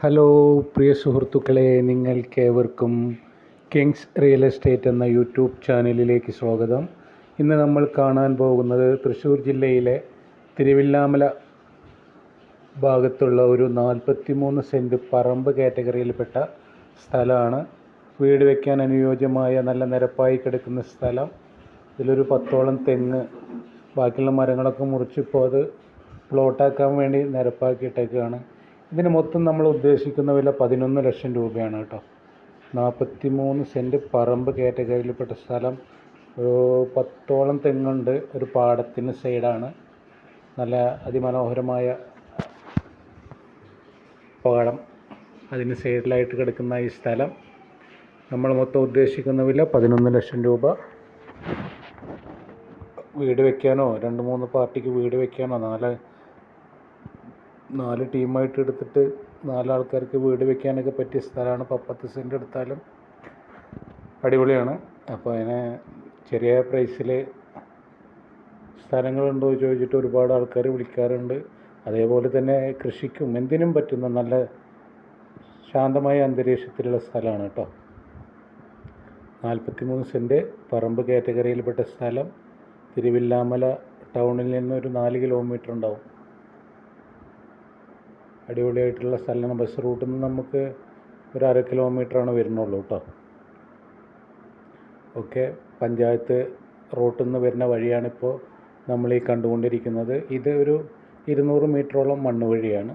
Hello പ്രിയ സുഹൃത്തുക്കളെ നിങ്ങൾക്കേവർക്കും കിങ്സ് റിയൽ എസ്റ്റേറ്റ് എന്ന യൂട്യൂബ് ചാനലിലേക്ക് സ്വാഗതം. ഇന്ന് നമ്മൾ കാണാൻ പോകുന്നത് തൃശ്ശൂർ ജില്ലയിലെ തിരുവില്ലാമല ഭാഗത്തുള്ള ഒരു നാൽപ്പത്തി മൂന്ന് സെന്റ് പറമ്പ് കാറ്റഗറിയിൽപ്പെട്ട സ്ഥലമാണ്. വീട് വയ്ക്കാൻ അനുയോജ്യമായ നല്ല നിരപ്പായി കിടക്കുന്ന സ്ഥലം. ഇതിലൊരു പത്തോളം തെങ്ങ് ബാക്കിയുള്ള മരങ്ങളൊക്കെ മുറിച്ചിപ്പോൾ അത് പ്ലോട്ടാക്കാൻ വേണ്ടി നിരപ്പാക്കിയിട്ടേക്കാണ്. ഇതിന് മൊത്തം നമ്മൾ ഉദ്ദേശിക്കുന്ന വില പതിനൊന്ന് ലക്ഷം രൂപയാണ് കേട്ടോ. നാൽപ്പത്തി മൂന്ന് സെന്റ് പറമ്പ് കാറ്റഗറിയിൽപ്പെട്ട സ്ഥലം ഒരു പത്തോളം തെങ്ങുണ്ട് ഒരു പാടത്തിന് സൈഡാണ്. നല്ല അതിമനോഹരമായ പാടം അതിന് സൈഡിലായിട്ട് കിടക്കുന്ന ഈ സ്ഥലം. നമ്മൾ മൊത്തം ഉദ്ദേശിക്കുന്ന വില പതിനൊന്ന് ലക്ഷം രൂപ. വീട് വെക്കാനോ രണ്ട് മൂന്ന് പാർട്ടിക്ക് വീട് വെക്കാനോ നാല് നാല് ടീമായിട്ട് എടുത്തിട്ട് നാലാൾക്കാർക്ക് വീട് വെക്കാനൊക്കെ പറ്റിയ സ്ഥലമാണ് പത്ത് സെന്റ് എടുത്താലും അടിപൊളിയാണ്. അപ്പോൾ അതിന് ചെറിയ പ്രൈസിൽ സ്ഥലങ്ങളുണ്ടോ ചോദിച്ചിട്ട് ഒരുപാട് ആൾക്കാർ വിളിക്കാറുണ്ട്. അതേപോലെ തന്നെ കൃഷിക്കും എന്തിനും പറ്റുന്ന നല്ല ശാന്തമായ അന്തരീക്ഷത്തിലുള്ള സ്ഥലമാണ് കേട്ടോ. നാൽപ്പത്തി മൂന്ന് സെന്റ് പറമ്പ് കാറ്റഗറിയിൽപ്പെട്ട സ്ഥലം തിരുവില്ലാമല ടൗണിൽ നിന്ന് ഒരു നാല് കിലോമീറ്റർ ഉണ്ടാവും. അടിപൊളിയായിട്ടുള്ള സ്ഥലമാണ്. ബസ് റൂട്ടിൽ നിന്ന് നമുക്ക് ഒരു അര കിലോമീറ്ററാണ് വരുന്നുള്ളൂ കേട്ടോ. ഓക്കെ പഞ്ചായത്ത് റോട്ടിൽ നിന്ന് വരുന്ന വഴിയാണിപ്പോൾ നമ്മൾ ഈ കണ്ടുകൊണ്ടിരിക്കുന്നത്. ഇത് ഒരു ഇരുന്നൂറ് മീറ്ററോളം മണ്ണ് വഴിയാണ്.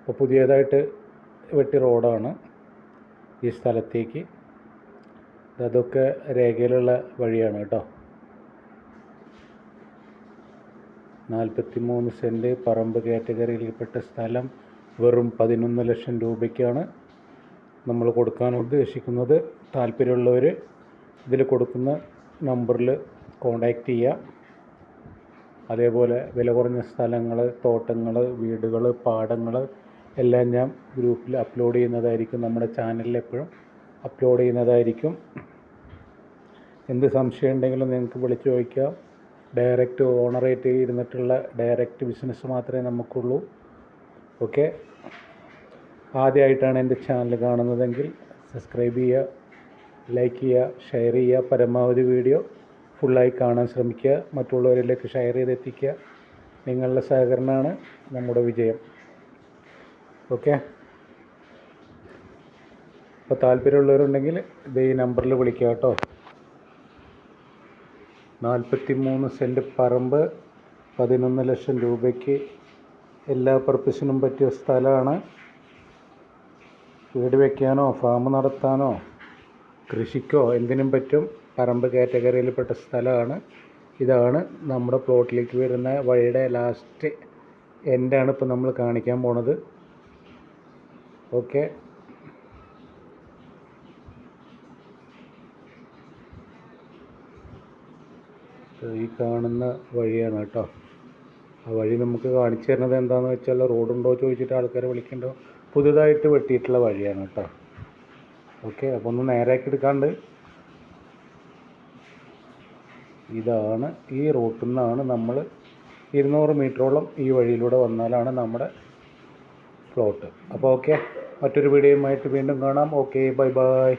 അപ്പോൾ പുതിയതായിട്ട് വെട്ടി റോഡാണ് ഈ സ്ഥലത്തേക്ക്. അതൊക്കെ രേഖയിലുള്ള വഴിയാണ് കേട്ടോ. നാൽപ്പത്തി മൂന്ന് സെന്റ് പറമ്പ് കാറ്റഗറിയിൽപ്പെട്ട സ്ഥലം. വെറും പതിനൊന്ന് ലക്ഷം രൂപയ്ക്കാണ് നമ്മൾ കൊടുക്കാൻ ഉദ്ദേശിക്കുന്നത്. താല്പര്യമുള്ളവർ ഇതിൽ കൊടുക്കുന്ന നമ്പറിൽ കോണ്ടാക്റ്റ് ചെയ്യുക. അതേപോലെ വില കുറഞ്ഞ സ്ഥലങ്ങൾ തോട്ടങ്ങൾ വീടുകൾ പാടങ്ങൾ എല്ലാം ഞാൻ ഗ്രൂപ്പിൽ അപ്ലോഡ് ചെയ്യുന്നതായിരിക്കും. നമ്മുടെ ചാനലിൽ എപ്പോഴും അപ്ലോഡ് ചെയ്യുന്നതായിരിക്കും. എന്ത് സംശയം ഉണ്ടെങ്കിലും നിങ്ങൾക്ക് വിളിച്ച് ചോദിക്കാം. ഡയറക്റ്റ് ഓണറേറ്റ് ഇരുന്നിട്ടുള്ള ഡയറക്റ്റ് ബിസിനസ് മാത്രമേ നമുക്കുള്ളൂ. ഓക്കെ? ആദ്യമായിട്ടാണ് എന്റെ ചാനൽ കാണുന്നതെങ്കിൽ സബ്സ്ക്രൈബ് ചെയ്യുക ലൈക്ക് ചെയ്യുക ഷെയർ ചെയ്യുക. പരമാവധി വീഡിയോ ഫുള്ളായി കാണാൻ ശ്രമിക്കുക. മറ്റുള്ളവരിലേക്ക് ഷെയർ ചെയ്തെത്തിക്കുക. നിങ്ങളുടെ സഹകരണമാണ് നമ്മുടെ വിജയം. ഓക്കെ അപ്പോൾ താല്പര്യമുള്ളവരുണ്ടെങ്കിൽ ഇത് ഈ നമ്പറിൽ വിളിക്കുക കേട്ടോ. നാൽപ്പത്തി മൂന്ന് സെന്റ് പറമ്പ് പതിനൊന്ന് ലക്ഷം രൂപയ്ക്ക് എല്ലാ പർപ്പസിനും പറ്റിയ സ്ഥലമാണ്. വീട് വയ്ക്കാനോ ഫാം നടത്താനോ കൃഷിക്കോ എന്തിനും പറ്റും. പറമ്പ് കാറ്റഗറിയിൽപ്പെട്ട സ്ഥലമാണ്. ഇതാണ് നമ്മുടെ പ്ലോട്ടിലേക്ക് വരുന്ന വഴിയുടെ ലാസ്റ്റ് എൻഡാണ് ഇപ്പോൾ നമ്മൾ കാണിക്കാൻ പോണത്. ഓക്കെ ഈ കാണുന്ന വഴിയാണ് കേട്ടോ. ആ വഴി നമുക്ക് കാണിച്ചു തരുന്നത് എന്താണെന്ന് വെച്ചാൽ റോഡുണ്ടോ ചോദിച്ചിട്ട് ആൾക്കാരെ വിളിക്കേണ്ടോ? പുതുതായിട്ട് വെട്ടിയിട്ടുള്ള വഴിയാണ് കേട്ടോ. ഓക്കെ അപ്പോൾ ഒന്ന് നേരെയാക്കി എടുക്കാണ്ട്. ഇതാണ് ഈ റൂട്ടിൽ നിന്നാണ് നമ്മൾ ഇരുന്നൂറ് മീറ്ററോളം ഈ വഴിയിലൂടെ വന്നാലാണ് നമ്മുടെ പ്ലോട്ട്. അപ്പോൾ ഓക്കെ മറ്റൊരു വീഡിയോയുമായിട്ട് വീണ്ടും കാണാം. Okay bye bye.